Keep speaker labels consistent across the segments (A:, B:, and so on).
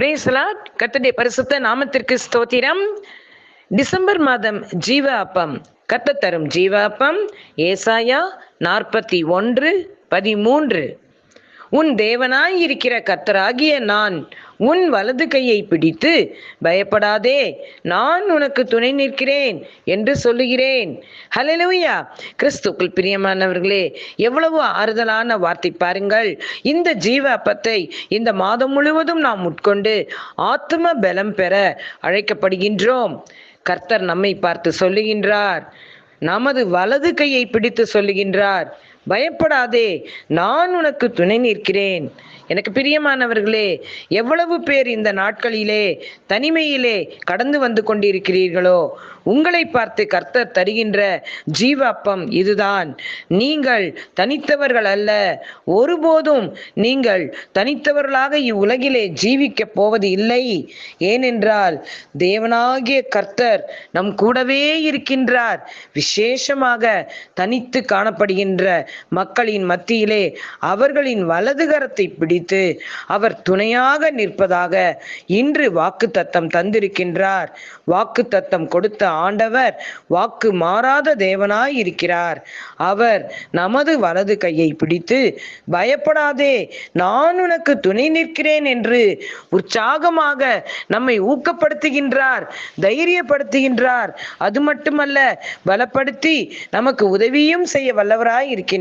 A: பிரேசலாட் கத்தடைய பரிசுத்த நாமத்திற்கு ஸ்தோத்திரம். டிசம்பர் மாதம் ஜீவ அப்பம் கத்த தரும் ஜீவ அப்பம் ஏசாயா நாற்பத்தி ஒன்று பதிமூன்று. உன் தேவனாய் இருக்கிற கத்தராகிய நான் உன் வலது கையை பிடித்து பயப்படாதே நான் உனக்கு துணை நிற்கிறேன் என்று சொல்லுகிறேன். ஹலெலுயா கிறிஸ்துக்குள் பிரியமானவர்களே எவ்வளவு ஆறுதலான வார்த்தை பாருங்கள். இந்த ஜீவ அப்பத்தை இந்த மாதம் முழுவதும் நாம் உட்கொண்டு ஆத்ம பலம் பெற அழைக்கப்படுகின்றோம். கர்த்தர் நம்மை பார்த்து சொல்லுகின்றார். நமது வலது கையை பிடித்து சொல்லுகின்றார். பயப்படாதே நான் உனக்கு துணை நிற்கிறேன். எனக்கு பிரியமானவர்களே எவ்வளவு பேர் இந்த நாட்களிலே தனிமையிலே கடந்து வந்து கொண்டிருக்கிறீர்களோ உங்களை பார்த்து கர்த்தர் தருகின்ற ஜீவ அப்பம் இதுதான். நீங்கள் தனித்தவர்கள் அல்ல ஒருபோதும் நீங்கள் தனித்தவர்களாக இவ்வுலகிலே ஜீவிக்க போவது இல்லை. ஏனென்றால் தேவனாகிய கர்த்தர் நம் கூடவே இருக்கின்றார். விசேஷமாக தனித்து காணப்படுகின்ற மக்களின் மத்தியிலே அவர்களின் வலது கரத்தை பிடித்து அவர் துணையாக நிற்பதாக இன்று வாக்கு தத்தம் தந்திருக்கின்றார். வாக்கு தத்தம் கொடுத்த ஆண்டவர் வாக்கு மாறாத தேவனாய் இருக்கிறார் அவர் நமது வலது கையை பிடித்து பயப்படாதே நான் உனக்கு துணை நிற்கிறேன் என்று உற்சாகமாக நம்மை ஊக்கப்படுத்துகின்றார் தைரியப்படுத்துகின்றார். அது மட்டுமல்ல பலப்படுத்தி நமக்கு உதவியும் செய்ய வல்லவராய் இருக்கின்றார்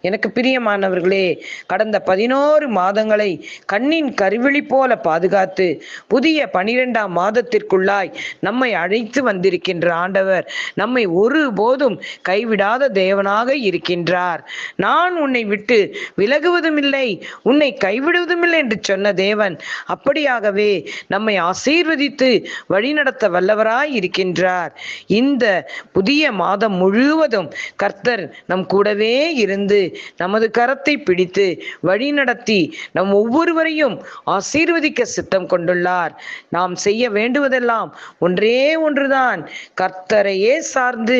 A: எனக்கு பிரியமானவர்களே கடந்த பதினோரு மாதங்களை கண்ணின் கருவிழி போல பாதுகாத்து புதிய பனிரெண்டாம் மாதத்திற்குள்ளாய் நம்மை அழைத்து வந்திருக்கின்ற ஆண்டவர் நம்மை ஒருபோதும் கைவிடாத தேவனாக இருக்கின்றார். நான் உன்னை விட்டு விலகுவதும் இல்லை உன்னை கைவிடுவதும் இல்லை என்று சொன்ன தேவன் அப்படியாகவே நம்மை ஆசீர்வதித்து வழிநடத்த வல்லவராய் இருக்கின்றார். இந்த புதிய மாதம் முழுவதும் கர்த்தர் நம் கூடவே இருந்து நமது கரத்தை பிடித்து வழிநடத்தி நம் ஒவ்வொருவரையும் ஆசீர்வதிக்க சித்தம் கொண்டுள்ளார். நாம் செய்ய வேண்டுவதெல்லாம் ஒன்றே ஒன்றுதான். கர்த்தரையே சார்ந்து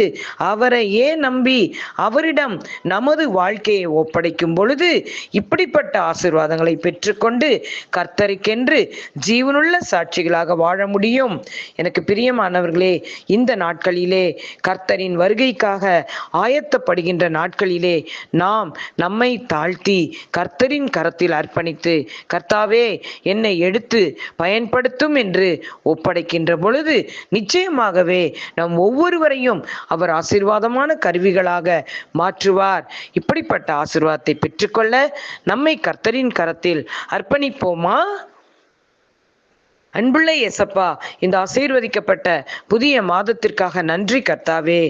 A: அவரையே நம்பி அவரிடம் நமது வாழ்க்கையை ஒப்படைக்கும் பொழுது இப்படிப்பட்ட ஆசீர்வாதங்களை பெற்றுக்கொண்டு கர்த்தருக்கென்று ஜீவனுள்ள சாட்சிகளாக வாழ முடியும். எனக்கு பிரியமானவர்களே இந்த நாட்களிலே கர்த்தரின் வருகைக்காக ஆயத்தப்படுகின்ற நாட்களிலே நாம் நம்மை தாழ்த்தி கர்த்தரின் கரத்தில் அர்ப்பணித்து கர்த்தாவே என்னை எடுத்து பயன்படுத்தும் என்று ஒப்படைக்கின்ற பொழுது நிச்சயமாகவே நம் ஒவ்வொருவரையும் அவர் ஆசீர்வாதமான கருவிகளாக மாற்றுவார். இப்படிப்பட்ட ஆசீர்வாதத்தை பெற்றுக்கொள்ள நம்மை கர்த்தரின் கரத்தில் அர்ப்பணிப்போமா? அன்புள்ள எசப்பா இந்த ஆசீர்வதிக்கப்பட்ட புதிய மாதத்திற்காக நன்றி கர்த்தாவே.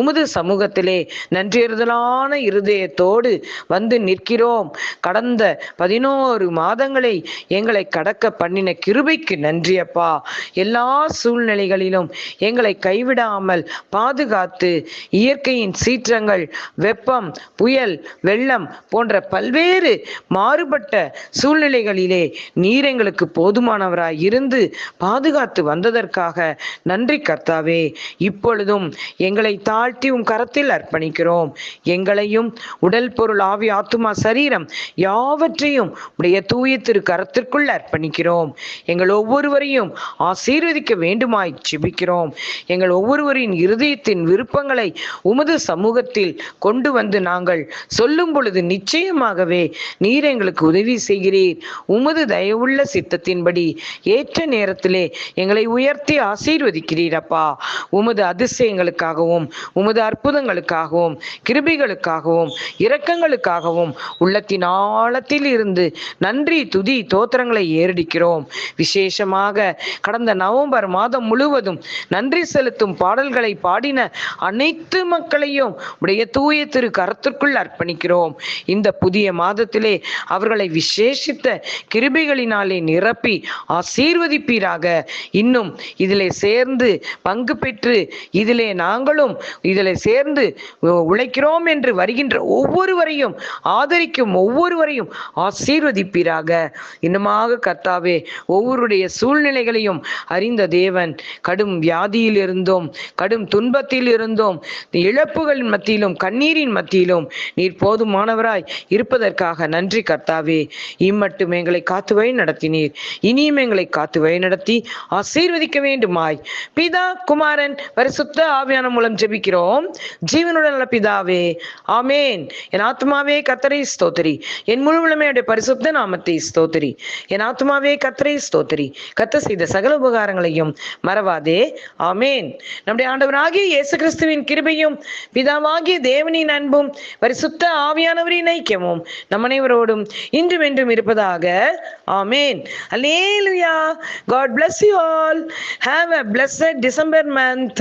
A: உமது சமூகத்திலே நன்றியறுதலான இருதயத்தோடு வந்து நிற்கிறோம். கடந்த பதினோரு மாதங்களை எங்களை கடக்க பண்ணின கிருபைக்கு நன்றி அப்பா. எல்லா சூழ்நிலைகளிலும் எங்களை கைவிடாமல் பாதுகாத்து இயற்கையின் சீற்றங்கள் வெப்பம் புயல் வெள்ளம் போன்ற பல்வேறு மாறுபட்ட சூழ்நிலைகளிலே நீர் எங்களுக்கு போதுமானவராய் இருந்து இருந்து பாதுகாத்து வந்ததற்காக நன்றி கர்த்தாவே. இப்பொழுதும் எங்களை தாழ்த்தி உம் கரத்தில் அர்ப்பணிக்கிறோம். எங்களையும் உடல் பொருள் ஆவி ஆத்துமா சரீரம் யாவற்றையும் உடைய தூய திரு கரத்திற்குள் அர்ப்பணிக்கிறோம். எங்கள் ஒவ்வொருவரையும் ஆசீர்வதிக்க வேண்டுமாய் ஜிபிக்கிறோம். எங்கள் ஒவ்வொருவரின் இருதயத்தின் விருப்பங்களை உமது சமூகத்தில் கொண்டு வந்து நாங்கள் சொல்லும் பொழுது நிச்சயமாகவே நீர் எங்களுக்கு உதவி செய்கிறீர். உமது தயவுள்ள சித்தத்தின்படி ஏற்ற நேரத்திலே எங்களை உயர்த்தி ஆசீர்வதிக்கிறீரப்பா. உமது அதிசயங்களுக்காகவும் உமது அற்புதங்களுக்காகவும் கிருபிகளுக்காகவும் இரக்கங்களுக்காகவும் உள்ளத்தின் ஆழத்தில் இருந்து நன்றி துதி தோத்திரங்களை ஏறடிக்கிறோம். விசேஷமாக கடந்த நவம்பர் மாதம் முழுவதும் நன்றி செலுத்தும் பாடல்களை பாடின அனைத்து மக்களையும் உடைய தூய திரு கரத்திற்குள் அர்ப்பணிக்கிறோம். இந்த புதிய மாதத்திலே அவர்களை விசேஷித்த கிருபிகளினாலே நிரப்பி ஆசீர்வதி ஆசீர்வதிப்பீராக இன்னும் இதிலே சேர்ந்து பங்கு பெற்று இதிலே நாங்களும் இதிலே சேர்ந்து உழைக்கிறோம் என்று வருகின்ற ஒவ்வொருவரையும் ஆதரிக்கும் ஒவ்வொருவரையும் ஆசீர்வதிப்பீராக. இன்னமாக கர்த்தாவே ஒவ்வொருடைய சூழ்நிலைகளையும் அறிந்த தேவன் கடும் வியாதியில் இருந்தோம் கடும் துன்பத்தில் இருந்தோம் இழப்புகளின் மத்தியிலும் கண்ணீரின் மத்தியிலும் நீர் போதுமானவராய் இருப்பதற்காக நன்றி கர்த்தாவே. இம்மட்டும் எங்களை காத்து வழி நடத்தினீர். இனியும் எங்களை காத்து வழி வழிநடத்தி ஆசீர்வதிக்க வேண்டுமாய். பிதா குமாரன் பரிசுத்த ஆவியான மூலம் ஜெபிக்கிறோம். ஜீவனுடன் நல்ல பிதாவே ஆமேன். என் ஆத்மாவே கத்தரை ஸ்தோத்திரி. என் முழு உளமையுடைய பரிசுத்த நாமத்தை ஸ்தோத்திரி. என் ஆத்மாவே கத்தரை ஸ்தோத்திரி. கத்த செய்த சகல உபகாரங்களையும் மறவாதே. ஆமேன். நம்முடைய ஆண்டவராகிய இயேசு கிறிஸ்துவின் கிருபையும் பிதாவாகிய தேவனின் அன்பும் பரிசுத்த ஆவியானவரின் ஐக்கியமும் நம் அனைவரோடும் இன்றும் என்றும் இருப்பதாக. ஆமேன். அல்லேலுயா. God bless you all. Have a blessed december month